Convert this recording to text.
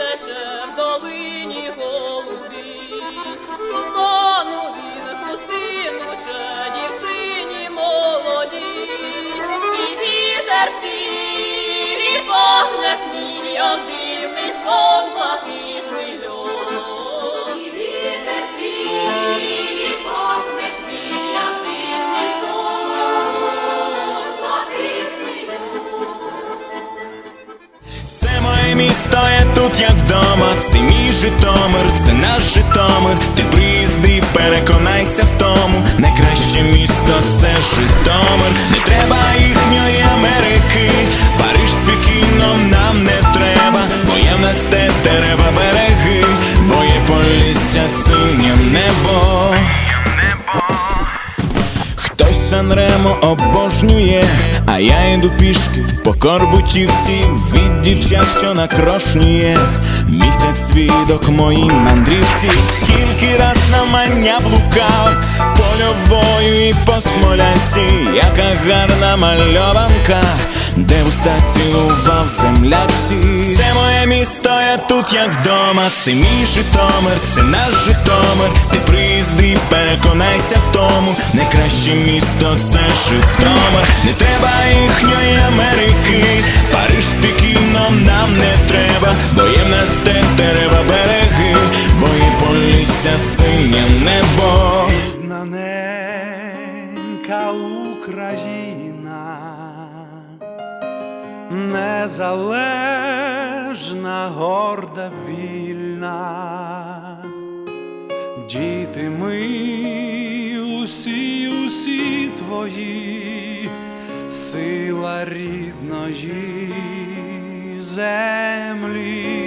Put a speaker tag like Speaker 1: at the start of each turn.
Speaker 1: better Місто, я тут як вдома. Це мій Житомир, це наш Житомир. Ти приїзди, переконайся в тому. Найкраще місто це Житомир. Не треба їхньої Санремо обожнює, а я йду пішки по корбутівці від дівчат, що накрошнює. Місяць свідок моїй мандрівці, скільки раз на мання блукав, польовою і по смолянці, яка гарна мальованка, де вуста цілував землячці. Це моє місто, я тут як вдома. Це мій Житомир, це наш Житомир. Переконайся в тому. Найкраще місто це Житомир. Не треба їхньої Америки. Париж з Пекіном нам не треба, бо є в нас те дерева береги, бо є полісся синє небо.
Speaker 2: Ненька Україна, незалежна, горда, вільна, діти ми усі, усі твої, сила рідної землі.